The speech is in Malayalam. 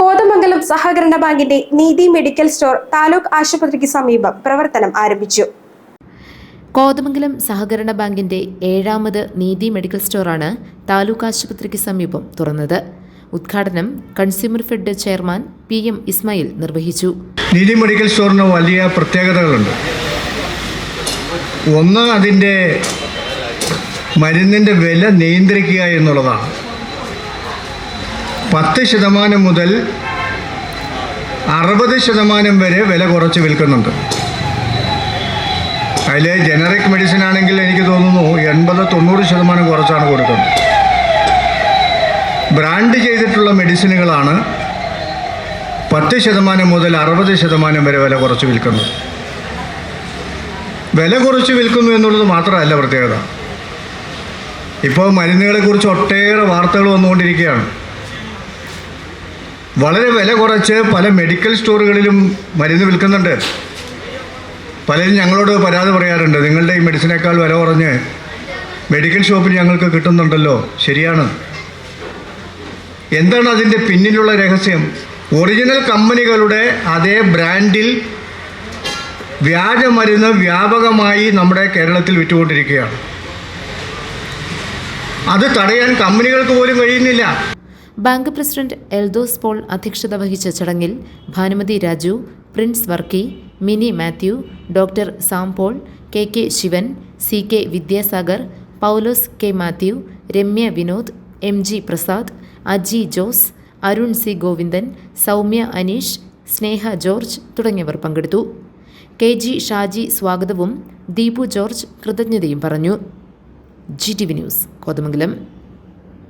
കോതമംഗലം സഹകരണ ബാങ്കിന്റെ നീതി മെഡിക്കൽ സ്റ്റോർ താലൂക്ക് ആശുപത്രിക്ക് സമീപം പ്രവർത്തനം ആരംഭിച്ചു. കോതമംഗലം സഹകരണ ബാങ്കിന്റെ ഏഴാമത് നീതി മെഡിക്കൽ സ്റ്റോറാണ് താലൂക്ക് ആശുപത്രിക്ക് സമീപം തുറന്നത്. ഉദ്ഘാടനം consumer fed chairman P M Ismail നിർവഹിച്ചു. നീതി മെഡിക്കൽ സ്റ്റോറിന് വലിയ പ്രത്യേകതകളുണ്ട്. ഒന്ന് അതിന്റെ മരുന്നിന്റെ വില നിയന്ത്രിക്കുക എന്നുള്ളതാണ്. പത്ത് ശതമാനം മുതൽ അറുപത് ശതമാനം വരെ വില കുറച്ച് വിൽക്കുന്നുണ്ട്. അതിൽ ജനറിക് മെഡിസിൻ ആണെങ്കിൽ എനിക്ക് തോന്നുന്നു എൺപത് തൊണ്ണൂറ് ശതമാനം കുറച്ചാണ് കൊടുക്കുന്നത്. ബ്രാൻഡ് ചെയ്തിട്ടുള്ള മെഡിസിനുകളാണ് പത്ത് ശതമാനം മുതൽ അറുപത് ശതമാനം വരെ വില കുറച്ച് വിൽക്കുന്നത്. വില കുറച്ച് വിൽക്കുന്നു എന്നുള്ളത് മാത്രമല്ല പ്രത്യേകത. ഇപ്പോൾ മരുന്നുകളെക്കുറിച്ച് ഒട്ടേറെ വാർത്തകൾ വന്നുകൊണ്ടിരിക്കുകയാണ്. വളരെ വില കുറച്ച് പല മെഡിക്കൽ സ്റ്റോറുകളിലും മരുന്ന് വിൽക്കുന്നുണ്ട്. പലരും ഞങ്ങളോട് പരാതി പറയാറുണ്ട്. നിങ്ങളുടെ ഈ മെഡിസിനേക്കാൾ വില കുറഞ്ഞ് മെഡിക്കൽ ഷോപ്പിൽ ഞങ്ങൾക്ക് കിട്ടുന്നുണ്ടല്ലോ. ശരിയാണ്. എന്താണ് അതിന്റെ പിന്നിലുള്ള രഹസ്യം? ഒറിജിനൽ കമ്പനികളുടെ അതേ ബ്രാൻഡിൽ വ്യാജമരുന്ന് വ്യാപകമായി നമ്മുടെ കേരളത്തിൽ വിറ്റുകൊണ്ടിരിക്കുകയാണ്. അത് തടയാൻ കമ്പനികൾക്ക് പോലും കഴിയുന്നില്ല. ബാങ്ക് പ്രസിഡന്റ് എൽദോസ് പോൾ അധ്യക്ഷത വഹിച്ച ചടങ്ങിൽ Bhanumathi Raju Prince Varkey Mini Mathew doctor Sam Paul K K Sivan C K Vidyasagar Poulose K Mathew Ramya Vinod M G Prasad Aji Jose Arun C Govindan Soumya Aneesh Sneha George തുടങ്ങിയവർ പങ്കെടുത്തു. കെ ജി ഷാജി സ്വാഗതവും ദീപു ജോർജ് കൃതജ്ഞതയും പറഞ്ഞു. G T V news Kothamangalam.